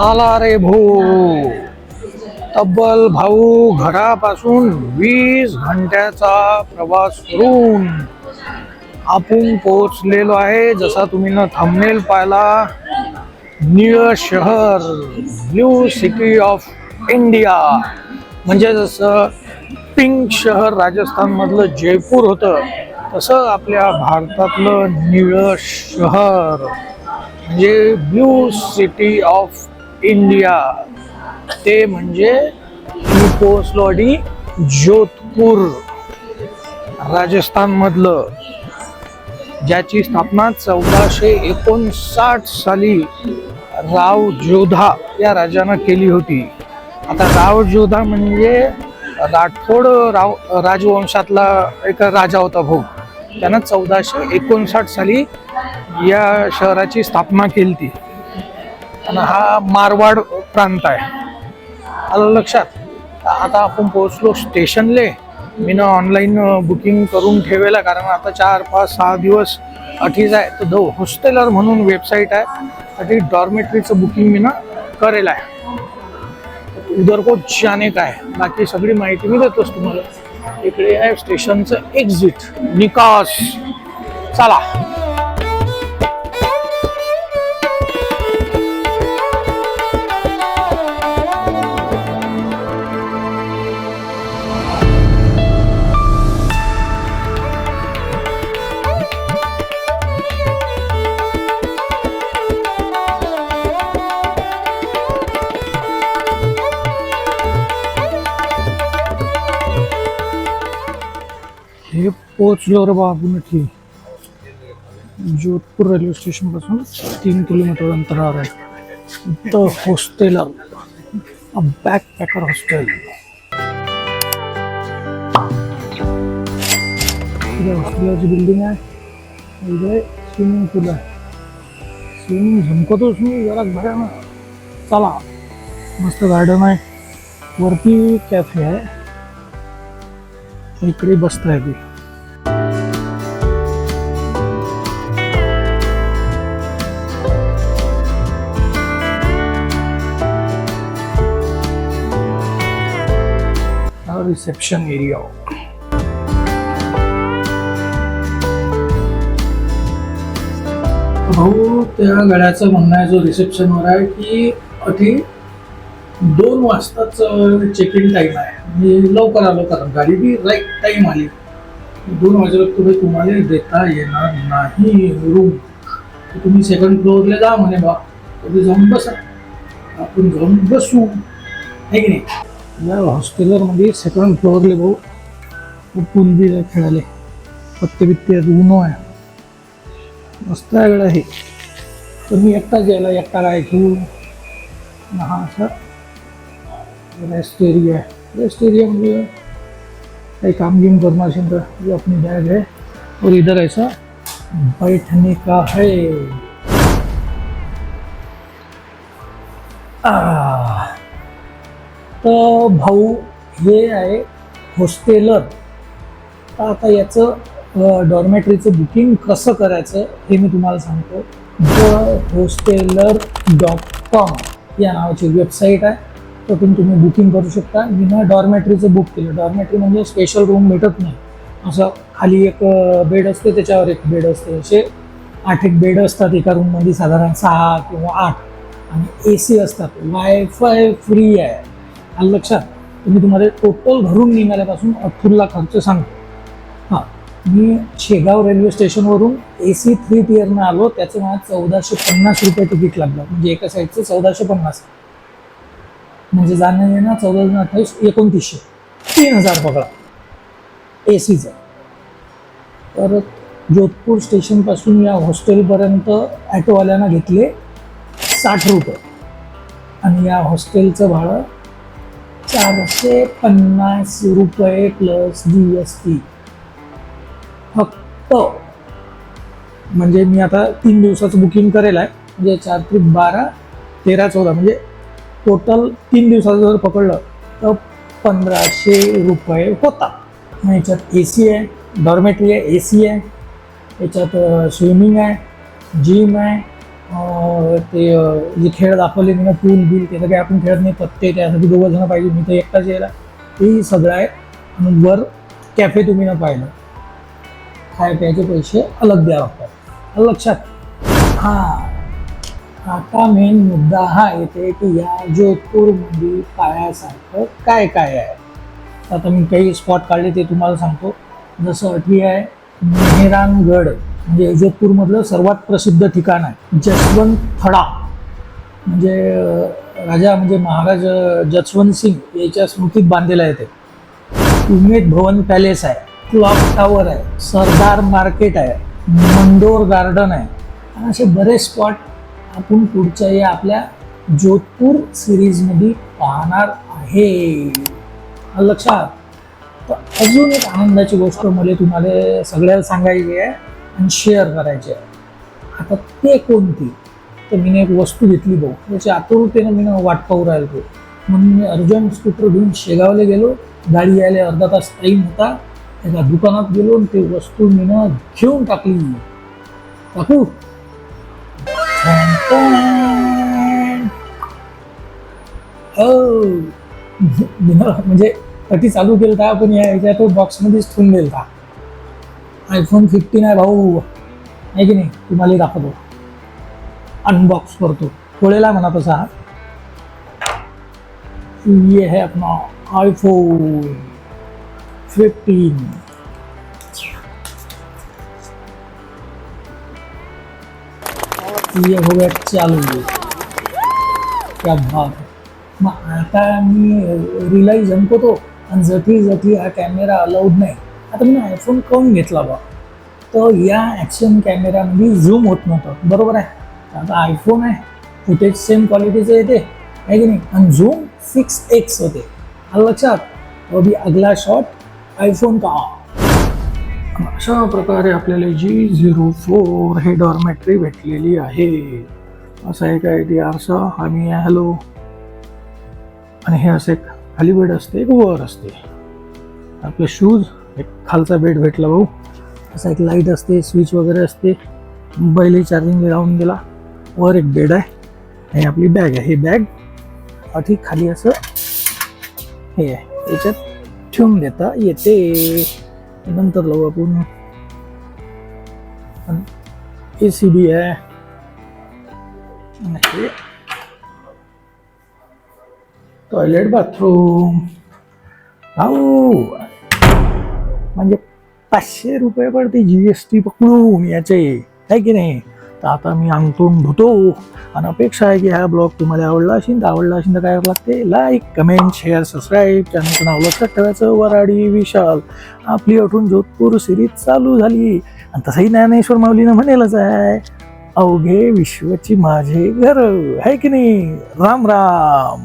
आला रे भाऊ. तब्बल भाऊ घरापासून वीस घंट्याचा प्रवास करून आपण पोहोचलेलो आहे. जसा तुम्ही ना थंबनेल पाहिला निळ शहर ब्ल्यू सिटी ऑफ इंडिया म्हणजे जसं पिंक शहर राजस्थानमधलं जयपूर होतं तसं आपल्या भारतातलं निळं शहर. म्हणजे ब्ल्यू सिटी ऑफ इंडिया. ते म्हणजे मी पोहोचलो आणि जोधपूर राजस्थानमधलं ज्याची स्थापना चौदाशे एकोणसाठ साली राव जोधा या राजानं केली होती. आता राव जोधा म्हणजे राठोड राव राजवंशातला एक राजा होता भाऊ. त्यानं चौदाशे एकोणसाठ साली या शहराची स्थापना केली ती आणि हा मारवाड प्रांत आहे. आलं लक्षात? आता आपण पोहोचलो स्टेशनले. मी ना ऑनलाईन बुकिंग करून ठेवेला कारण आता चार पाच सहा दिवस अठीच आहे. तर द हॉस्टेलर म्हणून वेबसाईट आहे. साठी डॉर्मेटरीचं बुकिंग मी ना करेल आहे. उदरकोट जाणे काय बाकी सगळी माहिती मी देतोच तुम्हाला. इकडे आहे स्टेशनचं एक्झिट निकास. चला. हे पोचलो रे बाबू जोधपूर रेल्वे स्टेशनपासून तीन किलोमीटर अंतरावर आहे. The hosteller backpacker hostel हॉस्टेलची बिल्डिंग आहे. इथे स्विमिंग पूल आहे. स्विमिंग झमकतोच मी जरा भया ना चला मस्त गार्डन आहे. वरती कॅफे आहे. इकडे बसता येते रिसेप्शन एरिया हो. भाऊ त्या गाड्याचं म्हणणं आहे जो रिसेप्शनवर आहे की अति दोन वाजताच चेक इन टाईम आहे. मी लवकर आलो कारण गाडी बी राईट टाईम आली. दोन वाजेला पुढे तुम्हाला देता येणार नाही रूम तुम्ही सेकंड फ्लोअरला जा म्हणे बा. तुम्ही जाऊन बसा. आपण जाऊन बसू. आहे की नाही? या हॉस्टेलरमध्ये म्हणजे सेकंड फ्लोअरले भाऊ. पूल बी आहे खेळाले पत्ते बित्ते आहेत उनो आहे. मस्त आहे गड्या तर मी एकटाच यायला एकटा काय हा असं. रेस्ट एरिया आहे रेस्ट एरिया म्हणजे काही काम गिम करना असेल तर ये अपनी बैग है और इधर ऐसा बैठने का है. आ, भाऊ हे आहे होस्टेलर. तर आता याचं डॉर्मेटरीचं बुकिंग कसं करायचं हे मी तुम्हाला सांगतो. द होस्टेलर डॉट कॉम या नावाची वेबसाईट आहे. त्यातून तुम्ही बुकिंग करू शकता. मी ना डॉर्मेटरीचं बुक केलं. डॉर्मेटरी म्हणजे स्पेशल रूम भेटत नाही. असं खाली एक बेड असते त्याच्यावर एक बेड असते. असे आठ एक बेड असतात. एका रूममध्ये साधारण सहा किंवा आठ. आणि ए सी असतात. वायफाय फ्री आहे. आलं लक्षात तुम्ही तुम्हाला टोटल घरून निघाल्यापासून अथुरला खर्च सांगतो हां मी शेगाव रेल्वे स्टेशनवरून ए सी थ्री टीयरनं आलो त्याचं मला चौदाशे पन्नास रुपये तिकीट लागलं. म्हणजे एका साईडचं चौदाशे पन्नास. म्हणजे जाणं येणं चौदा जण अठ्ठावीस एकोणतीसशे. तीन हजार पकडा. ए सीचं तर जोधपूर स्टेशनपासून या हॉस्टेलपर्यंत ॲटोवाल्यांना घेतले साठ रुपये. आणि या हॉस्टेलचं भाडं चारशे पन्नास रुपये प्लस जी एस टी फक्त म्हणजे मी आता तीन दिवसाचं बुकिंग करेल आहे. म्हणजे चार ते बारा तेरा चौदा म्हणजे टोटल तीन दिवसाचं जर पकडलं तर पंधराशे रुपये होता. मग याच्यात ए सी आहे डॉर्मेटरी आहे ए सी आहे याच्यात स्विमिंग आहे जिम आहे ते जे खेळ दाखवले मी पूल बिल ते काही आपण खेळत नाही पत्ते त्यासाठी दोघं जण पाहिजे. मी तर एकटाच यायला. तेही सगळं आहे. आणि वर कॅफे तुम्ही ना पाहिलं. खाय प्यायचे पैसे अलग द्यावं लागतात लक्षात हां. आता मेन मुद्दा हा येते की या जोधपूरमध्ये पायासारखं काय काय आहे? आता मी काही स्पॉट काढले ते तुम्हाला सांगतो. जसं अटी आहे मेहरानगड. म्हणजे जोधपूरमधलं सर्वात प्रसिद्ध ठिकाण आहे. जसवंत थडा म्हणजे राजा म्हणजे महाराज जसवंत सिंग याच्या स्मृतीत बांधलेलं आहे ते. उमेद भवन पॅलेस आहे. क्लॉक टावर आहे. सरदार मार्केट आहे. मंडोर गार्डन आहे. आणि असे बरेच स्पॉट आपण पुढच्या या आपल्या जोधपूर सिरीजमध्ये पाहणार आहे. लक्षात. तर अजून एक आनंदाची गोष्ट मला तुम्हाला सगळ्याला सांगायची आहे. आणि शेअर करायचे. आता ते कोणती? तर मी एक वस्तू घेतली भाऊ त्याची आतुरतेनं मी वाट पाहू राहिलो. म्हणून मी अर्जंट स्कूटर घेऊन शेगावला गेलो. गाडी यायला अर्धा तास टाईम होता. एका दुकानात गेलो आणि ते वस्तू मी घेऊन टाकली. टाकू हो. म्हणजे कधी चालू केलं का पण या तो बॉक्समध्येच ठेवून दिलं का आयफोन फिफ्टीन आहे भाऊ. आहे की नाही? तुम्हाला दाखवतो. अनबॉक्स करतो. कोळेला म्हणा तसा. हा. ये है अपना आईफोन फिफ्टीन ये हो गया चालू क्या बात मग आता मी रिलाईज जमतो आणि जठी जठी हा कॅमेरा अलाउड नाही. आता मी आयफोन काऊन घेतला बा. तर या ॲक्शन कॅमेरामध्ये झूम होत नव्हतं. बरोबर आहे? आता आयफोन आहे. फुटेज सेम क्वालिटीचं येते. आहे की नाही? आणि झूम सिक्स एक्स होते. आलं लक्षात? अभी अगला शॉट आयफोन का? अशा प्रकारे आपल्याला जी झिरो फोर हे डॉर्मॅट्री भेटलेली आहे. असं आहे टी ती आरसा आम्ही हॅलो आणि हे असं एक खाली बेड असते. एक वर असते. आपले शूज एक खालचा बेड भेटला भाऊ. असा एक लाइट असते स्विच वगैरे असते. मोबाईलही चार्जिंग लावून गेला वर एक बेड आहे. आणि आपली बॅग आहे. ही बॅग अति खाली असं हे आहे. याच्यात ठेवून देता येते. नंतर लावू आपण. ए सी बी आहे. टॉयलेट बाथरूम भाऊ म्हणजे पाचशे रुपये पडते जी एस टी पकडून याचे. आहे की नाही? तर आता मी अंगठून धुतो. आणि अपेक्षा आहे की हा ब्लॉग तुम्हाला आवडला असेल तर आवडला असेल तर काय करावं लागते लाईक कमेंट शेअर सबस्क्राईब चॅनलचं नाव लक्षात ठेवायचं वराडी विशाल. आपली अठून जोधपूर सिरीज चालू झाली. आणि तसंही ज्ञानेश्वर माऊलीनं म्हणेलच आहे अवघे विश्वची माझे घर. आहे की नाही? राम राम.